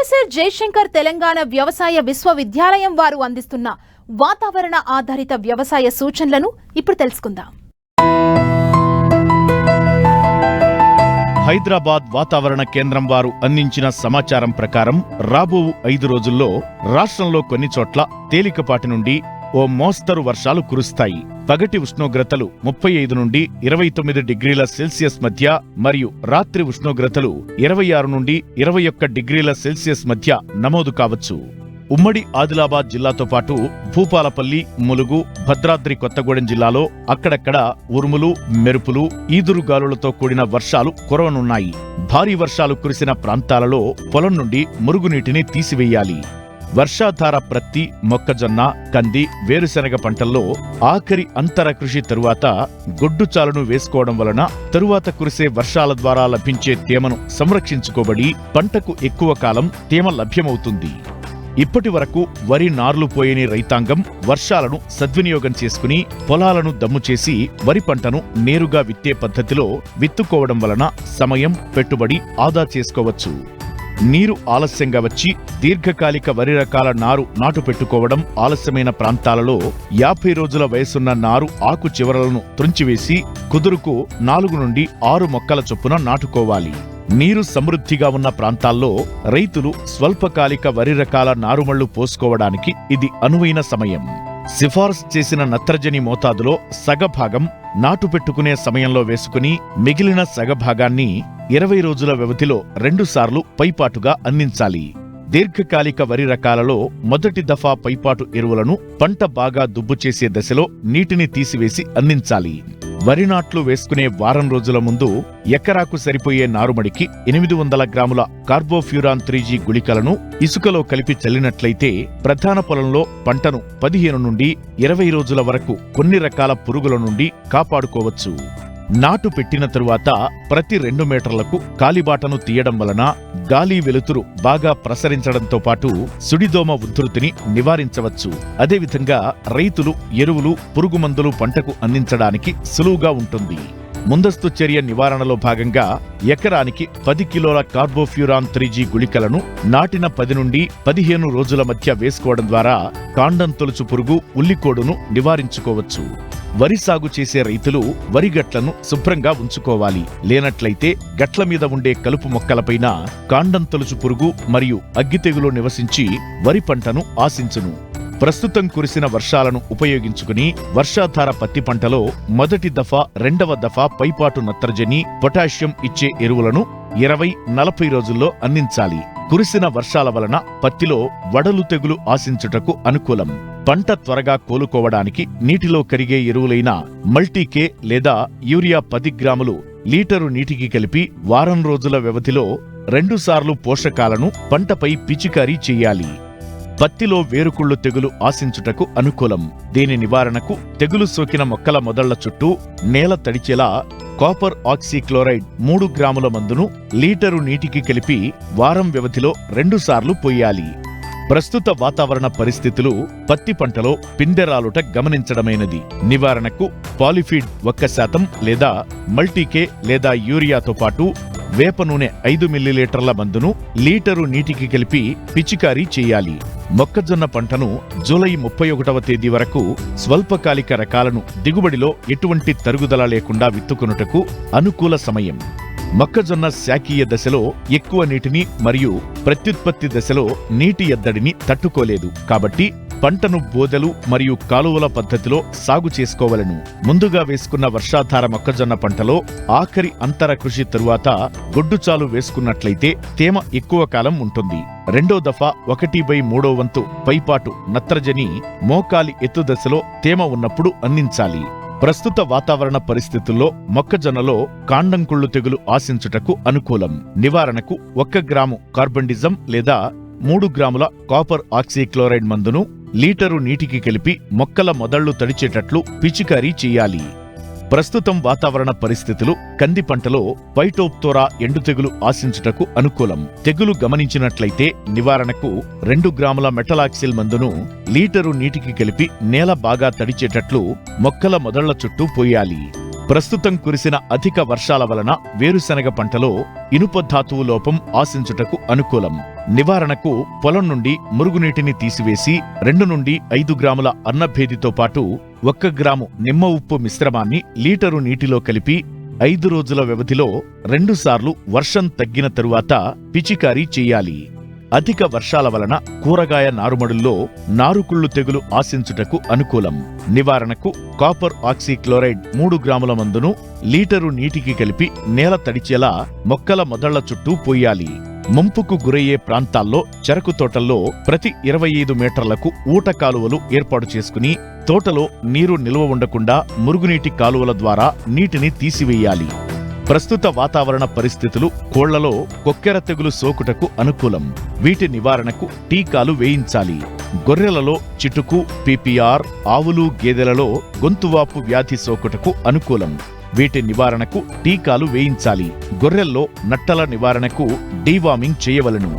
Professor Jayashankar Telangana వ్యవసాయ విశ్వవిద్యాలయం వారు అందిస్తున్న వాతావరణ ఆధారిత వ్యవసాయ సూచనలను ఇప్పుడు తెలుసుకుందాం. హైదరాబాద్ వాతావరణ కేంద్రం వారు అందించిన సమాచారం ప్రకారం రాబో ఐదు రోజుల్లో రాష్ట్రంలో కొన్ని చోట్ల తేలికపాటి నుండి ఓ మోస్తరు వర్షాలు కురుస్తాయి. పగటి ఉష్ణోగ్రతలు ముప్పై ఐదు నుండి ఇరవై తొమ్మిది డిగ్రీల సెల్సియస్ మధ్య మరియు రాత్రి ఉష్ణోగ్రతలు ఇరవై ఆరు నుండి ఇరవై ఒక్క డిగ్రీల సెల్సియస్ మధ్య నమోదు కావచ్చు. ఉమ్మడి ఆదిలాబాద్ జిల్లాతో పాటు భూపాలపల్లి ములుగు భద్రాద్రి కొత్తగూడెం జిల్లాలో అక్కడక్కడ ఉరుములు మెరుపులు ఈదురుగాలులతో కూడిన వర్షాలు కురవనున్నాయి. భారీ వర్షాలు కురిసిన ప్రాంతాలలో పొలం నుండి మురుగునీటిని తీసివేయాలి. వర్షాధార ప్రత్తి మొక్కజొన్న కంది వేరుశెనగ పంటల్లో ఆఖరి అంతర కృషి తరువాత గొడ్డుచాలను వేసుకోవడం వలన తరువాత కురిసే వర్షాల ద్వారా లభించే తేమను సంరక్షించుకోబడి పంటకు ఎక్కువ కాలం తేమ లభ్యమవుతుంది. ఇప్పటి వరకు వరి నార్లు పోయని రైతాంగం వర్షాలను సద్వినియోగం చేసుకుని పొలాలను దమ్ము చేసి వరి పంటను నేరుగా విత్తే పద్ధతిలో విత్తుకోవడం వలన సమయం పెట్టుబడి ఆదా చేసుకోవచ్చు. నీరు ఆలస్యంగా వచ్చి దీర్ఘకాలిక వరి రకాల నారు నాటు పెట్టుకోవడం ఆలస్యమైన ప్రాంతాలలో యాభై రోజుల వయసున్న నారు ఆకు చివరలను త్రుంచివేసి కుదురుకు నాలుగు నుండి ఆరు మొక్కల చొప్పున నాటుకోవాలి. నీరు సమృద్ధిగా ఉన్న ప్రాంతాల్లో రైతులు స్వల్పకాలిక వరి రకాల నారుమళ్ళు పోసుకోవడానికి ఇది అనువైన సమయం. సిఫార్సు చేసిన నత్రజని మోతాదులో సగభాగం నాటు పెట్టుకునే సమయంలో వేసుకుని మిగిలిన సగభాగాన్ని ఇరవై రోజుల వ్యవధిలో రెండుసార్లు పైపాటుగా అందించాలి. దీర్ఘకాలిక వరి రకాలలో మొదటి దఫా పైపాటు ఎరువులను పంట బాగా దుబ్బు చేసే దశలో నీటిని తీసివేసి అందించాలి. వరి నాట్లు వేసుకునే వారం రోజుల ముందు ఎకరాకు సరిపోయే నారుమడికి ఎనిమిది వందల గ్రాముల కార్బోఫ్యూరాన్ త్రీజీ గుళికలను ఇసుకలో కలిపి చల్లినట్లయితే ప్రధాన పొలంలో పంటను పదిహేను నుండి ఇరవై రోజుల వరకు కొన్ని రకాల పురుగుల నుండి కాపాడుకోవచ్చు. నాటు పెట్టిన తరువాత ప్రతి రెండు మీటర్లకు కాలిబాటను తీయడం వలన గాలి వెలుతురు బాగా ప్రసరించడంతో పాటు సుడిదోమ ఉధృతిని నివారించవచ్చు. అదేవిధంగా రైతులు ఎరువులు పురుగుమందులు పంటకు అందించడానికి సులువుగా ఉంటుంది. ముందస్తు చర్య నివారణలో భాగంగా ఎకరానికి పది కిలోల కార్బోఫ్యూరాన్ త్రీజీ గుళికలను నాటిన పది నుండి పదిహేను రోజుల మధ్య వేసుకోవడం ద్వారా కాండం తొలుచు పురుగు ఉల్లికోడును నివారించుకోవచ్చు. వరి సాగు చేసే రైతులు వరి గట్లను శుభ్రంగా ఉంచుకోవాలి. లేనట్లయితే గట్ల మీద ఉండే కలుపు మొక్కలపైన కాండం తొలుచు పురుగు మరియు అగ్గితెగులు నివసించి వరి పంటను ఆశించును. ప్రస్తుతం కురిసిన వర్షాలను ఉపయోగించుకుని వర్షాధార పత్తి పంటలో మొదటి దఫా రెండవ దఫా పైపాటు నత్రజని పొటాషియం ఇచ్చే ఎరువులను ఇరవై నలభై రోజుల్లో అందించాలి. కురిసిన వర్షాల వలన పత్తిలో వడలు తెగులు ఆశించుటకు అనుకూలం. పంట త్వరగా కోలుకోవడానికి నీటిలో కరిగే ఎరువులైన మల్టీకే లేదా యూరియా పది గ్రాములు లీటరు నీటికి కలిపి వారం రోజుల వ్యవధిలో రెండుసార్లు పోషకాలను పంటపై పిచికారీ చేయాలి. పత్తిలో వేరుకుళ్ళు తెగులు ఆశించుటకు అనుకూలం. దీని నివారణకు తెగులు సోకిన మొక్కల మొదళ్ళ చుట్టూ నేల తడిచేలా కాపర్ ఆక్సీక్లోరైడ్ మూడు గ్రాముల మందును లీటరు నీటికి కలిపి వారం వ్యవధిలో రెండుసార్లు పోయాలి. ప్రస్తుత వాతావరణ పరిస్థితులు పత్తి పంటలో పిండెరాలుట గమనించడమైనది. నివారణకు పాలిఫీడ్ ఒక్క శాతం లేదా మల్టీకే లేదా యూరియాతో పాటు వేప నూనె ఐదు మిల్లీలీటర్ల మందును లీటరు నీటికి కలిపి పిచికారీ చేయాలి. మొక్కజొన్న పంటను జూలై ముప్పై ఒకటవ తేదీ వరకు స్వల్పకాలిక రకాలను దిగుబడిలో ఎటువంటి తరుగుదల లేకుండా విత్తుకొనుటకు అనుకూల సమయం. మొక్కజొన్న శాకీయ దశలో ఎక్కువ నీటిని మరియు ప్రత్యుత్పత్తి దశలో నీటి ఎద్దడిని తట్టుకోలేదు. కాబట్టి పంటను బోదెలు మరియు కాలువల పద్ధతిలో సాగు చేసుకోవలను. ముందుగా వేసుకున్న వర్షాధార మొక్కజొన్న పంటలో ఆఖరి అంతర కృషి తరువాత గొడ్డుచాలు వేసుకున్నట్లయితే తేమ ఎక్కువ కాలం ఉంటుంది. రెండో దఫా ఒకటి బై మూడో వంతు పైపాటు నత్రజని మోకాలి ఎత్తు దశలో తేమ ఉన్నప్పుడు అందించాలి. ప్రస్తుత వాతావరణ పరిస్థితుల్లో మొక్కజొన్నలో కాండంకుళ్ళు తెగులు ఆశించుటకు అనుకూలం. నివారణకు ఒక్క గ్రాము కార్బండిజం లేదా మూడు గ్రాముల కాపర్ ఆక్సీక్లోరైడ్ మందును లీటరు నీటికి కలిపి మొక్కల మొదళ్ళు తడిచేటట్లు పిచికారీ చేయాలి. ప్రస్తుతం వాతావరణ పరిస్థితులు కంది పంటలో పైటోప్తోరా ఎండు తెగులు ఆశించుటకు అనుకూలం. తెగులు గమనించినట్లయితే నివారణకు రెండు గ్రాముల మెటలాక్సిల్ మందును లీటరు నీటికి కలిపి నేల బాగా తడిచేటట్లు మొక్కల మొదళ్ళ చుట్టూ పోయాలి. ప్రస్తుతం కురిసిన అధిక వర్షాల వలన వేరుశనగ పంటలో ఇనుప ధాతువు లోపం ఆశించుటకు అనుకూలం. నివారణకు పొలం నుండి మురుగునీటిని తీసివేసి రెండు నుండి ఐదు గ్రాముల అన్నభేదితో పాటు ఒక్క గ్రాము నిమ్మ ఉప్పు మిశ్రమాన్ని లీటరు నీటిలో కలిపి ఐదు రోజుల వ్యవధిలో రెండుసార్లు వర్షం తగ్గిన తరువాత పిచికారీ చెయ్యాలి అధిక వర్షాల వలన కూరగాయ నారుమడుల్లో నారుకుళ్ళు తెగులు ఆశించుటకు అనుకూలం. నివారణకు కాపర్ ఆక్సీక్లోరైడ్ మూడు గ్రాముల మందును లీటరు నీటికి కలిపి నేల తడిచేలా మొక్కల మొదళ్ళ చుట్టూ పోయాలి. ముంపుకు గురయ్యే ప్రాంతాల్లో చెరకు తోటల్లో ప్రతి ఇరవై ఐదు మీటర్లకు ఊట కాలువలు ఏర్పాటు చేసుకుని తోటలో నీరు నిల్వ ఉండకుండా మురుగునీటి కాలువల ద్వారా నీటిని తీసివేయాలి. ప్రస్తుత వాతావరణ పరిస్థితులు కోళ్ళలో కొక్కెర తెగులు సోకుటకు అనుకూలం. వీటి నివారణకు టీకాలు వేయించాలి. గొర్రెలలో చిటుకు పిపిఆర్ ఆవులు గేదెలలో గొంతువాపు వ్యాధి సోకుటకు అనుకూలం. వీటి నివారణకు టీకాలు వేయించాలి. గొర్రెల్లో నట్టల నివారణకు డీవామింగ్ చేయవలెను.